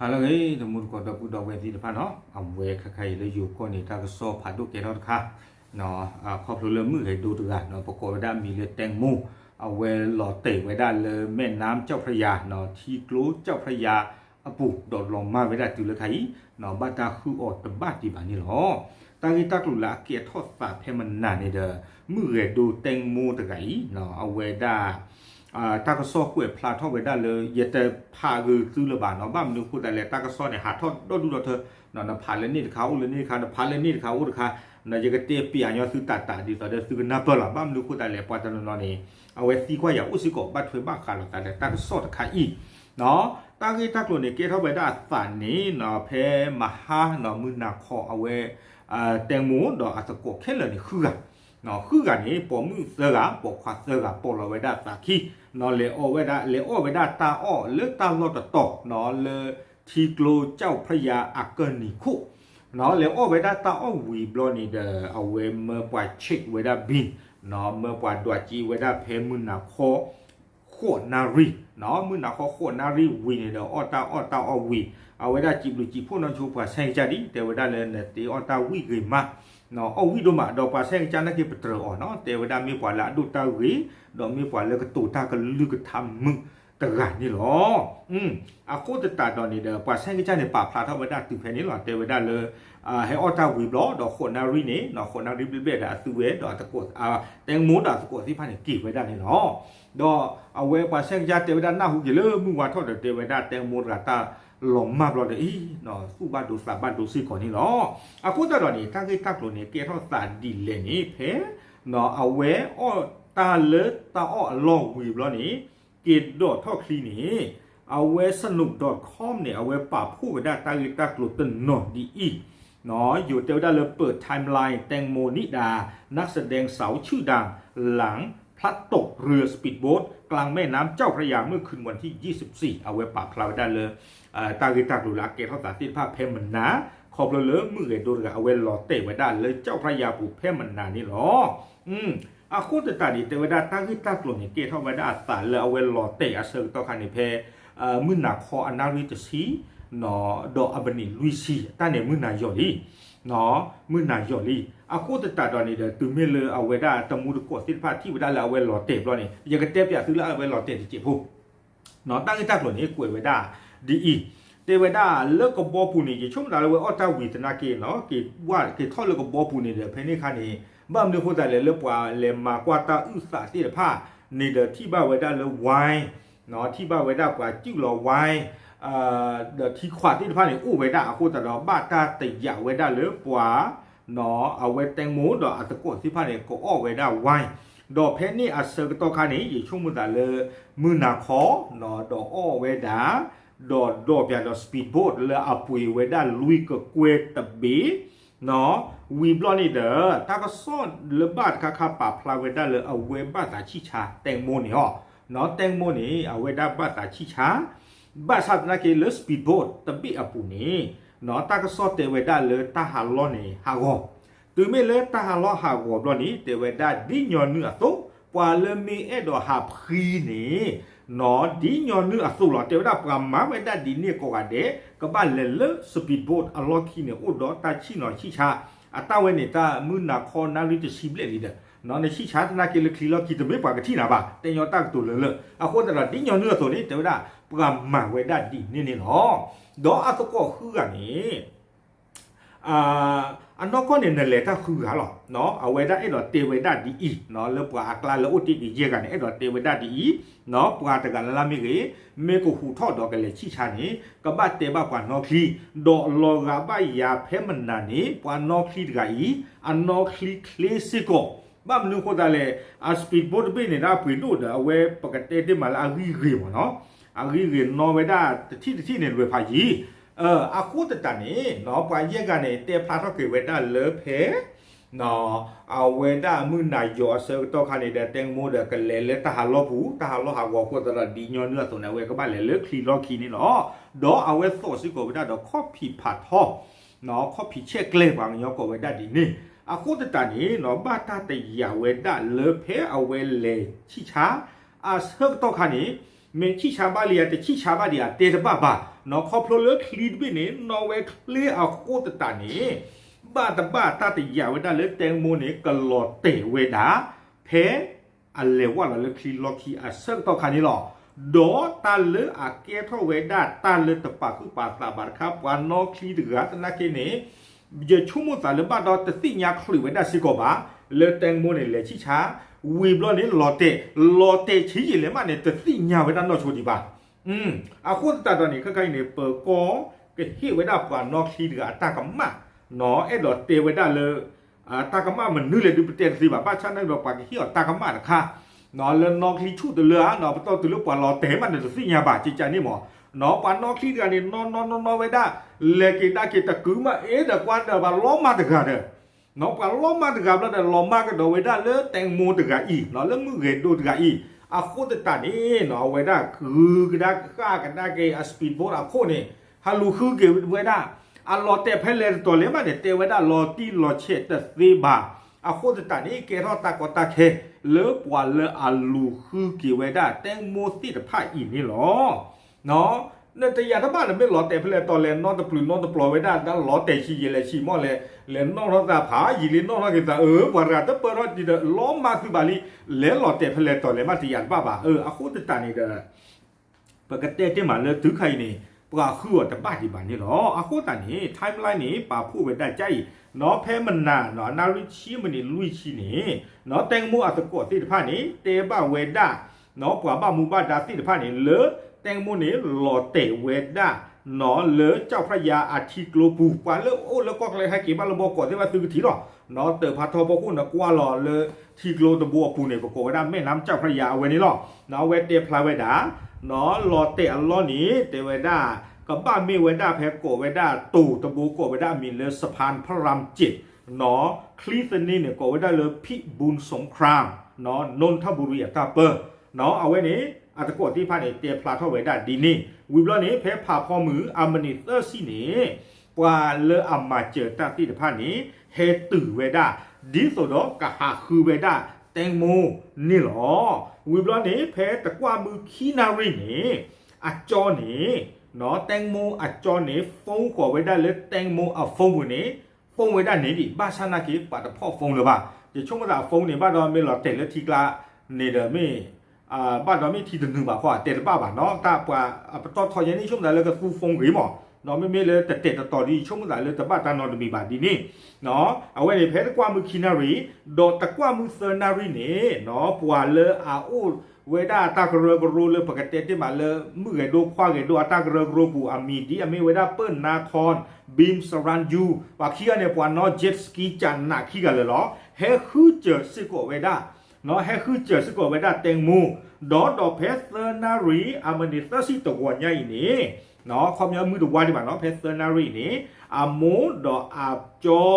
ဟာလကေတမှုကောတော့ပူတော့ဝဲစီတဖာနော်အဝဲခခိုင်လေယူကောနေတာကစောဖာဒုကေတော့တခါနော်အခေါပလိုလမှုလေဒူတကနော်ပကောဒါမီလေတန်မူအဝဲလော်တေဝဲဒါလေမဲน้ำเจ้าพระยาနော်ထီကလိုเจ้าพระยาအပူဒေါ်လော်မာဝဲဒါတူလခိုင်နော်ဘတာခုအော်တဘတ်ဒီပါနီလောတာဂီတက်လူလာကေထော့ဖာဖဲမနာနေဒမှုရေဒူတန်မူတခိုင်နော်အဝဲဒါ အာတကဆော့ကွေဖလာထော့ဝဲဒါလေရတဲ့ဖာဂူသူလဘာနော်ဘာမနုခုတယ်လေတကဆော့နေဟာထော့တော့ဒူတော့နော်နဖာလနေတခါဦးလနေခါနဖာလနေတခါဦးတခါနရကတေပီအညောစုတတာဒီတော့စုကနာပလာဘာမနုခုတယ်လေပတ်တယ်နော်နေအဝဲစီခွာရဦးစီကောဘတ်ထွေဘခါလာတယ်တကဆော့တခါဤနော်တာဂေတက်လို့နေကေထော့ဝဲဒါစာနေနော်ဖဲမဟာနော်မုနာခေါ်အဝဲအာတန်မိုးတော့အစကောခဲလနေခူက နော်ခုကနေပေါ်မှုစကပေါ်ခွာစကပေါ်လဝဒတာခီနော်လေအဝဒလေအဝဒတာအောလေတာလော့တော့နော်လေတီကလိုကြောက်ဖရာအကနီခုနော်လေအဝဒတာအဝီဘလော်နီဒအဝဲမပွားချစ်ဝဒဘီနော်မပွားတွားကြီးဝဒဖဲမှုနာခေါ်ခေါ်နာရီနော်မှုနာခေါ်ခေါ်နာရီဝီနေတော့အော်တာအော်တာအဝီအဝဒကြည့်လို့ကြည့်ဖို့နော်ချိုးပွားဆိုင်ကြဒီတေဝဒလည်းတေအော်တာဝီဂိမာ no au wi do ma do pa se cha na ki patro o no te wa da mi kwa la do ta wi do mi kwa la ka to ta ka lu ka tham mu ta ga ni lo um a ko ta ta do ni da pa se cha ne pa pha tha wa da tu phe ni lo te wa da le a he o ta wi blo do kho na ri ni no kho na ri bi be da tu we do ta ko a teng mo da ko si pha ni ki wa da ni lo do a we pa se cha te wa da na hu ki le mu wa tho de te wa da teng mo ra ta หลงมากเราเลยอีเนาะสู้บ้านดูสาบ้านดูซื้อของนี่เนาะอาคุณตลอดนี่ทั้งที่ทักหลุนี่เกี่ยวกับสาดินเลยนี่เพเนาะเอาเวอ้อตาเลิศตาอ้อลองวีบแล้วนี่เกิดดอดท่อคลีนี่เอาเวสนุกดอทคอมเนี่ยเอาเวป่าพูดได้ตาอีตักหลุดตึนหนอดีอีเนาะอยู่เตียวได้เลยเปิดไทม์ไลน์แตงโมนิดา นักแสดงสาวชื่อดังหลัง พลัดตกเรือสปีดโบ๊ทกลางแม่น้ำเจ้าพระยาเมื่อคืนวันที่ 24 เอาไว้ปากพลาวได้เลยตากิตาดูลาเกเขาสาธิตภาพเพมันนะขอบเลยเลยมือโดนกับเอาไว้รอเตะไว้ได้เลยเจ้าพระยาปูเพมันนานี่หรอ อืมอาคูตตาดีเตวดาตากิตากลุ่มเนี่ยเกเท่าไว้ได้สารเลยเอาไว้รอเตะอเซอร์ต่อคันในเพมือหนักคออนาริตซีนอดออับนิลุยซีตาเนี่ยมือหนาหยอลีနော်มือหนาหยอลี အခုတတတော်နေတဲ့သူမေလအဝေဒတမှုကိုစစ်ဖာတိဝဒလာဝဲလော်တေဘလောနေရကတဲ့ပြသူလာဝဲလော်တေတိဖို့နော်တန်းတက်လို့နေကိုဝေဒဒီအီတေဝဒလကဘောပူနေချုံလာဝဲအော်တာဝီတနာကေနော်ကေဝါကေထောလကဘောပူနေတယ်ဖဲနေခါနေဘမ်နေခိုတာလေလပွာလေမာကွာတာဥစာတိဖာနေတဲ့တိဘဝေဒလဝိုင်းနော်တိဘဝေဒကွာကျူလောဝိုင်းအာဒီခွာတိဖာနေဥဝေဒအခုတတော်ဘာတာတရဝေဒလေပွာ နော်အဝဲတန်မိုးတော့အတကောစီဖာနေကိုအော်ဝဲဒါဝိုင်းတော့ဖဲနေအစကတော့ခါနေရေချုံမတာလေမူနာခေါ်နော်တော့အော်ဝဲဒါတော့တော့ပြတော့ speed boat လေအပွေဝဲဒါလူကကွဲတဘေနော်ဝီဘလော့နေတဲ့တာကစောလဘတ်ခါခါပါဖလာဝဲဒါလေအဝဲဘတ်တာချိချာတန်မိုးနေဟောနော်တန်မိုးနေအဝဲဒါဘတ်တာချိချာဘတ်ဆတ်နာကေလေ speed boat တဘေအပူနေ နော်တာကစောတေဝဲဒါလေတာဟာလောနေဟာကောသူမေလေတာဟာလောဟာကောဘလောနီတေဝဲဒါဒီညောနုအသုပွာလမီအဲ့တော့ဟာဖခီနေနော်ဒီညောနုအသုလောတေဝဒါပကမဝဲဒါဒီနေကောကတဲ့ကပလေလေစပီဒ်ဘိုတ်အလောခီနေဥဒေါ်တာချီနော်ချီချာအတဝဲနေတာမုနာခေါ်နာလီတစီဘလေလီတဲ့နော်နေရှိချာတနာကေလခလီလောကီတမေပါကတိနာပါတင်ယောတက်တူလလအခုတရဒီညောနုဆိုလေတေဝဒါပကမဝဲဒါဒီနေနေနော် ဒေါ်အတကောခူကနေအာအနောကနေနလေတာခူဟာလောနော်အဝေဒအဲ့တော့တေဝေဒဒီအီနော်လပွာအကလာလောတိဒီဂျေကနေအဲ့တော့တေဝေဒဒီအီနော်ပွာတကလလာမီကေမေကိုဟူထော့တော့ကလေချိချာနေကပတ်တေဘကွာနော်ခလီဒေါ်လောဂါဘယာဖဲမနာနေပွာနော်ခလီတကအီအနော်ခလီကလေစစ်ကိုဘာမလို့ခေါ်တယ်လေအစပီဒ်ဘိုတ်ဘေးနေတာပွေလို့ဒါအဝဲပကတဲ့တေမလာအဂီဂီမနော် အဂိဂေနော်ဝေဒတတိတတိနေလွယ်ဖာကြီးအာအခုတတနေနော်ပွာရက်ကနေတေဖလာတော့ကေဝေဒလေဖဲနော်အဝေဒမှုနာယောဆတော့ခနေတဲ့တန်မိုးတဲ့ကလေလေတဟာလောဘူးတဟာလောဟာကောကိုတရဒီညောနွတ်ဆိုနေဝေကပါလေလေခလီလောခီနေနော်ဒေါ်အဝေသောစီကိုဝေဒတော့ကော်ဖီဖတ်ဟောနော်ကော်ဖီချက်ကလေးပါညောကိုဝေဒဒီနေအခုတတနေနော်ဘာတာတရဝေဒလေဖဲအဝေလေချီချာအဆတော့ခနေ မေချိချာပါလီယာတချိချာပါဒီယာတေတပပါနော်ခေါဖလိုလခလီဒဘိနေနော်ဝဲကလေအကိုတတနေဘာတဘာတတရဝဒလေတန်မိုနေကလော်တေဝေဒာဖဲအလေဝလာလခလီလော်ခီအဆတ်တော့ခါနီလောဒေါ်တာလေအကေထောဝေဒာတာလေတပခုပါတာဘာခပ်ဝါနော်ခလီဒဂတ်နာကေနေဂျေချုမတာလေဘာတော့တသိညာခလီဝေဒာစီကောပါလေတန်မိုနေလေချိချာ ဝေဘလော့လေလော်တေလော်တေချီကြီးလေမနဲ့တသိညာဝေတာနော်ချိုဒီပါอืมအခုတတနေခက်ခိုင်နေပကောကဟိဝေတာပါနော်ခီဒီကအတကမနော်အဲ့တော့တေဝေတာလေအတကမမနုလေဒီပတေစီပါပါချနိုင်တော့ပါကဟိအတကမတခါနော်လနော်ခီချုတလေအနော်ပတော်တလေပါလော်တေမနဲ့တသိညာပါချီချာနေမော်နော်ပန်နော်ခီဒီကနေနော်နော်နော်ဝေတာလေကေတာကေတကူမအေးတကွာတပါလောမတခါတဲ့ နော်ပလောမတခါဘလတဲ့လောမကတော့ဝဒလေတဲမိုတခါဤနော်လေမှုရေဒိုတခါဤအခုတတနေနော်ဝဒကူကဒါကကဒါကေအစပီဒဘောအခုနေဟာလူခုကေဝဒအလောတေဖဲလေတော်လေမတဲ့တေဝဒလောတီလောချက်တသေးပါအခုတတနေကေရောတကတခဲလေပွာလေ เนี่ยแต่ยาถ้าบ้านไม่หลอแต่เพลตอนแลนนอนตะปลุนนอนตะปลอยไว้ด้านด้านหลอแต่ชีเยลชีมอแลแลนนอนรอตาผายีลินนอนรอกิตาเออวาราตะเปรอดิเดล้อมมาคือบาลีแลหลอแต่เพลตอนแลมาติยานป้าบ่าเอออะโคตะตานี่เดปกติที่มาเลตึกไข่นี่ปลาคือตะบ้าดิบานี่หรออะโคตะนี่ไทม์ไลน์นี่ป้าพูดไว้ได้ใจเนาะแพ้มันน่ะเนาะนาริชีมันนี่ลุยชีนี่เนาะแตงโมอัตะกอติตะพานี่เตบ้าเวด้าเนาะปลาบ้ามูบ้าดาติตะพานี่เล แตงโมเนหล่อเตเวดาหนอเลอเจ้าพระยาอาทิโกลปูปาเลโอ้แล้วก็เลยให้กี่บ้านเราบอกก่อนที่ว่าซื้อทีหรอเนาะเตอพัททอพคุณนะกว่าหล่อเลอทีโกลตะบัวปูเนี่ยบอกว่านแม่น้ำเจ้าพระยาเวนี่หรอเนาะเวเตพลาเวดาเนาะหล่อเตอลลอนี้เตเวดากับบ้านมีเวดาแพโกเวดาตู่ตะบูโกเวดามีเลอสะพานพระรามจิตเนาะคลีสนี่เนี่ยโกเวดาเลอพิบูลสงครามเนาะนนทบุรีตาเปอร์เนาะเอาไว้นี้ အတကောတိဖာနေတေဖလာထောဝေဒဒီနေဝီဘလနေဖဲဖာဖော်မှုအမနီသစီနေပွာလေအမချေတတိတဖာနေဟေတူဝေဒဒီဆိုတော့ကဟာခူဝေဒတဲငမိုနေလောဝီဘလနေဖဲတကွာမှုခီနာရိနေအကျော်နေနော်တဲငမိုအကျော်နေဖုန်းခေါ်ဝေဒလေတဲငမိုအဖုန်းဝင်နေဖုန်းဝေဒနေဒီဘာသာနာကေပါတဖော့ဖုန်းလပါဒီချုံမတာဖုန်းနေဘာတော့မေလောတဲလက်တီကလာနေတယ်မေ 啊，把咱们提的能把话带着爸爸，那大把啊，到讨厌你兄弟那个古风为嘛？那没没了，得带着到底兄弟了，得把咱那的没办的呢？那啊，为了拍的瓜木去那里，到的瓜木是那里呢？那不完了啊哦。ဝေဒာတာကရဂရုလပကတေတေမလမုဂေဒိုခွာဂေဒိုအတာကရဂရုပူအမီဒီအမီဝေဒာပန်နာခွန်ဘီမ်စရန်ယူဝါခိယနေပွာနောဂျက်စကီချန်နာခိကလလောဟေခူချစစ်ကိုဝေဒာ နော်ဟဲခူချာစစ်ကိုဝေဒာတင်မူဒေါ်တော်ဖက်ဆာနာရီအမနီသစီတကွာညိုင်နေနော်ခေါမျိုးမှုတော့ဝါဒီပါနော်ဖက်ဆာနာရီနေအမိုးဒေါ်အချော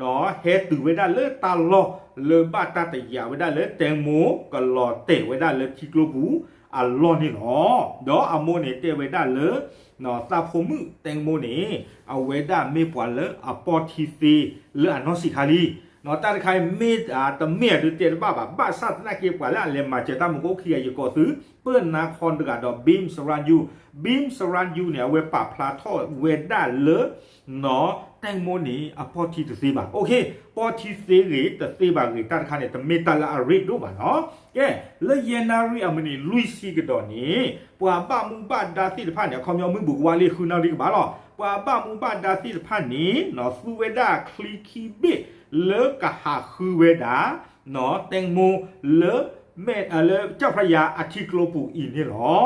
နော်ဟဲတူဝေဒလေတာလောလေဘတာတရဝေဒလေတဲမိုကလောတေဝေဒလေချီကလိုဘူးအလောနေနော်ဒေါ်အမိုးနေတေဝေဒလေနော်သဖုံမှုတဲမိုနေအဝေဒမေပွာလေအပေါ်တီစီလေအနောစီခါလီ နော်တာခိုင်မေတာတမေဒတေဘာဘာဘာစတ်နာကေပွာလာလေမာချေတာမကိုခီယကိုသူเปิ้นนาคอนดကတော့ beam surround you beam surround you เนี่ยเวปะพลาทอเวดาเลเนาะแตงโมนี่อพอทีตซีบาโอเคพอทีซีรีตซีบารีตัดคันเนี่ยตเมตาลาริดูบาเนาะแกเลเยนารีอมนี่ลุยซีกดอนี่ปวาบะมุบะดาซีตพะเนี่ยคอมยอมึงบุกวาลีคือนารีกบาลอปวาบะมุบะดาซีตพะนี่เนาะ ซูเวดาคลิคีบิเลกะหาคือเวดาเนาะแตงโมเลမဲအလေเจ้าพระยาอาทิกโลปูอีนี่หรอ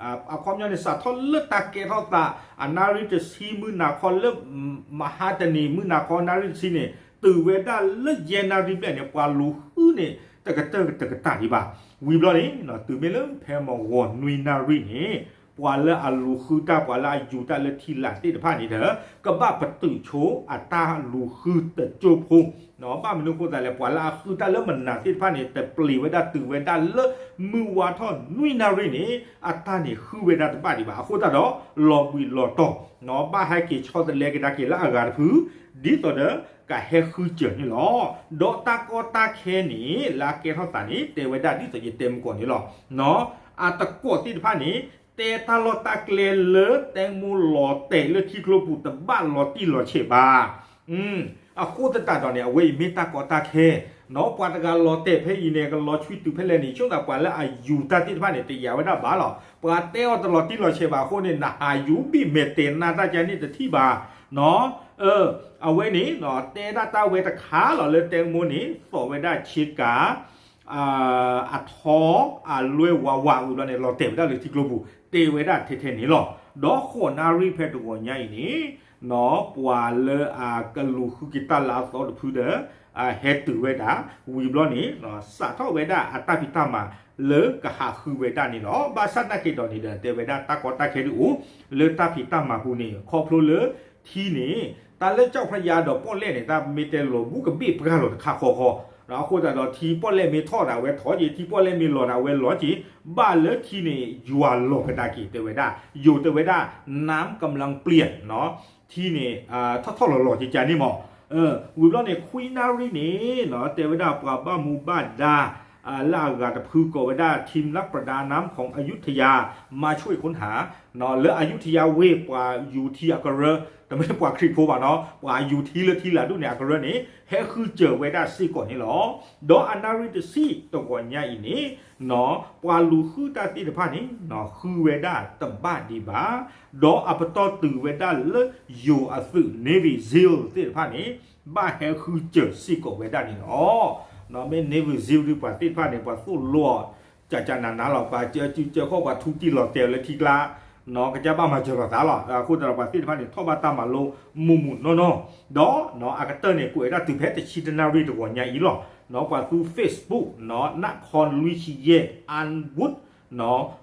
อ่าความยอดในสัตว์ทอเลตาเกทอตาอนาริตซีมือนาคอนเลมหาตนีมือนาคอนนาริซีเนี่ยตือเวดาเลเยนาริเปเนี่ยกว่าลูฮือเนี่ยตะกะเตตะกะตาดีบ่าวีบลอนี่เนาะตือเมเลแพมวอนนุยนาริเนี่ย ပွာလအလူခူတာပွာလာယူတာလက်ထီလာတိတဖာနေတယ်ကဘပတုချိုအတာလူခူတချိုဖုံနော်ဘာမလို့ကိုတာလဲပွာလာခူတာလမနာတိတဖာနေတပလီဝဒတူဝဒလမူဝါထောနွိနာရိနေအတာနေခူဝဒတပဒီပါအခုတော့လော်ပီလော်တော့နော်ဘာဟိုက်ကချောတလဲကတာကေလာအဂါဖူဒီတော့တဲ့ကဟဲခူးကျနေလောဒေါတာကောတာခဲနီလာကေထောတာနီတေဝဒတိတရေတေမကောနီလောနော်အတကောတိတဖာနီ เตทาลอตาเกลเลแตงมูหลอเตเลที่โคลปูตะบ้านหลอตีหลอเชบาอืมอะคูตะตาตอนเนี่ยเวยมิตากอตาเคเนาะปาตกาหลอเตเพอีเนี่ยก็หลอชุยตุเพเลนี่ช่วงตะปาละอายุตาติบ้านเนี่ยเตยาวะนะบาหลอปาเตอตลอตีหลอเชบาโคเนี่ยนะอายุบิเมเตนาตาจานี่ตะที่บาเนาะเออเอาไว้นี่เนาะเตดาตาเวตะขาหลอเลแตงมูนี่สอเวดาชิกา อาอัดหออาลวยวาวาอุดรเนี่ยเราเต็มได้เลยที่กลุ่มเตเวดาเทเทนี่หรอดอกโคนารีเพตุกอนใหญ่นี่เนาะปวาเลอากลูคุกิตาลาสอดพูเดอาเฮตุเวดาวีบลอนี่เนาะสาทเวดาอัตตาพิตามาเลกะหาคือเวดานี่เนาะบาสันนาเกดอนี่เดเตเวดาตากอตาเคดูเลตาพิตามาฮูนี่คอพลูเลที่นี่ตาเลเจ้าพระยาดอกป้อเล่เนี่ยตาเมเตโลบุกบิปกาโลคาคอคอ 然后者到提不来没套那位套起，提不来没落那位落起，把了起呢有啊落个大起对不对？有对不对？น้ำกำลังเปลี่ยนเนาะที่นี่อ่าท่อทอหล่อหล่อจริงนี่มองเออวิบล้อเนี่ยคุยนารีนี่เนาะแต่เวลาปลาบ้ามูบ้าดา อาลากาตพือกวดาทีมนักประดาน้ำของอยุธยามาช่วยค้นหาเนาะแล้วอยุธยาเวกว่าอยู่ที่อักเรแต่ไม่กว่าคริโพบ่าเนาะกว่าอยู่ที่ละที่ละดูเนี่ยอักเรนี่เฮคือเจอเวดาซีก่อนนี่หรอดออนาริตซีตก่อนใหญ่นี่เนาะกว่าลูคือตาติตพานี่เนาะคือเวดาตบ้าดีบาดออัปตอตือเวดาเลอยู่อสึเนวิซิลติตพานี่ ba he khu che si ko we da ni no no me ne vu ziu ri pa ti pa ne pa su lo cha cha na na lo pa che chu che kho pa thu ti lo te le ti kla no ka ja ba ma che ro da lo khu da pa ti pa ne tho ba ta ma lo mu mu no no do no a ka te ne ku e da tu phe te chi na ri to nya i lo no pa tu facebook no na kon lui chi ye an wood no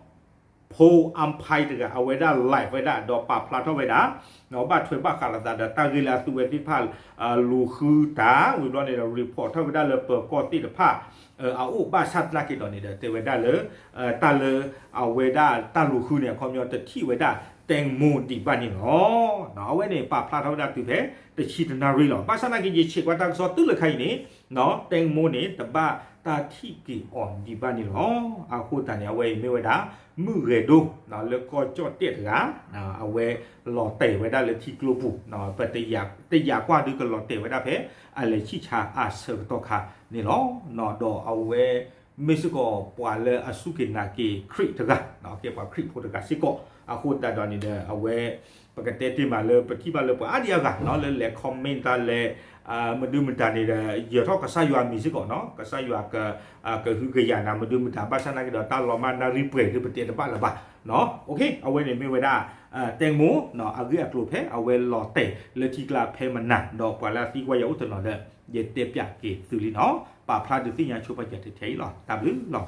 โพอัมไพตกะเอาไว้ได้ไลฟ์ไว้ได้ดอกปาพลาทไว้ได้เนาะบัดถวยบักคาลาดาตากิลาสุเวติพาอ่าลูคือตาวิบลอนเนี่ยรีพอร์ตเท่าไว้ได้เลยเปิดกอติดพาเออเอาอุบาชัดลักกิตอนนี้เด้อเตไว้ได้เลยเอ่อตาเลยเอาไว้ได้ตาลูคือเนี่ยคอมยอตที่ไว้ได้แตงโมดิบันนี่เนาะเนาะไว้เนี่ยปาพลาเท่าได้ติเพตะชีตนารีหรอปาสนากิจิเชกว่าตังซอตึเลยใครนี่เนาะแตงโมนี่ตะบ้าตาที่กีอ่อนดิบันนี่หรออาคูตาเนี่ยไว้ไม่ไว้ได้ มือเรดูเนาะแล้วก็จอดเตียดกะเนาะเอาไว้หล่อเตะไว้ได้เลยที่กลู တာတိကေအောဒီပါနေလောအခုတန်ရဝဲမေဝဒမှုရေဒုနော်လကောကြော့တက်ရာနော်အဝဲလော်တဲ့ဝဲဒါလေတိကလိုပူနော်ပတယတယကွာဒုကလော်တဲ့ဝဲဒါဖဲအလေချိချာအဆရတော့ခါနေလောနော်တော့အဝဲမေစကောပွာလေအစုကေနာကေခရစ်တကနော်ကေပွာခရစ်ဖို့တကစိကောအခုတန်တော်နေတဲ့အဝဲပကတဲ့တိမာလေပတိပါလေပွာအဒီယာကနော်လေလေ comment တာလေ ลยปฏิบัติเลยปะอาเดียกะเนาะเลยแลคอมเมนต์ตาเลยအာမဒုမတာနေတဲ့ရတော့ကဆာယွာမီစကောနော်ကဆာယွာကအာကဟုကရနာမဒုမတာပါစနာကတော့တာလောမနာရီပရေဒီပတေတပါလပါနော်โอเคအဝဲနေမေဝဒါအဲတန်မိုနော်အဂိအကလိုဖဲအဝဲလော်တေလေတီကလာဖဲမနာတော့ပွာလာစီကွာရုတ်တော်တဲ့ရတေပြကေသူလီနော်ပါဖလာဒူစီညာချိုပကြတဲ့ထဲလောတာဘလူလော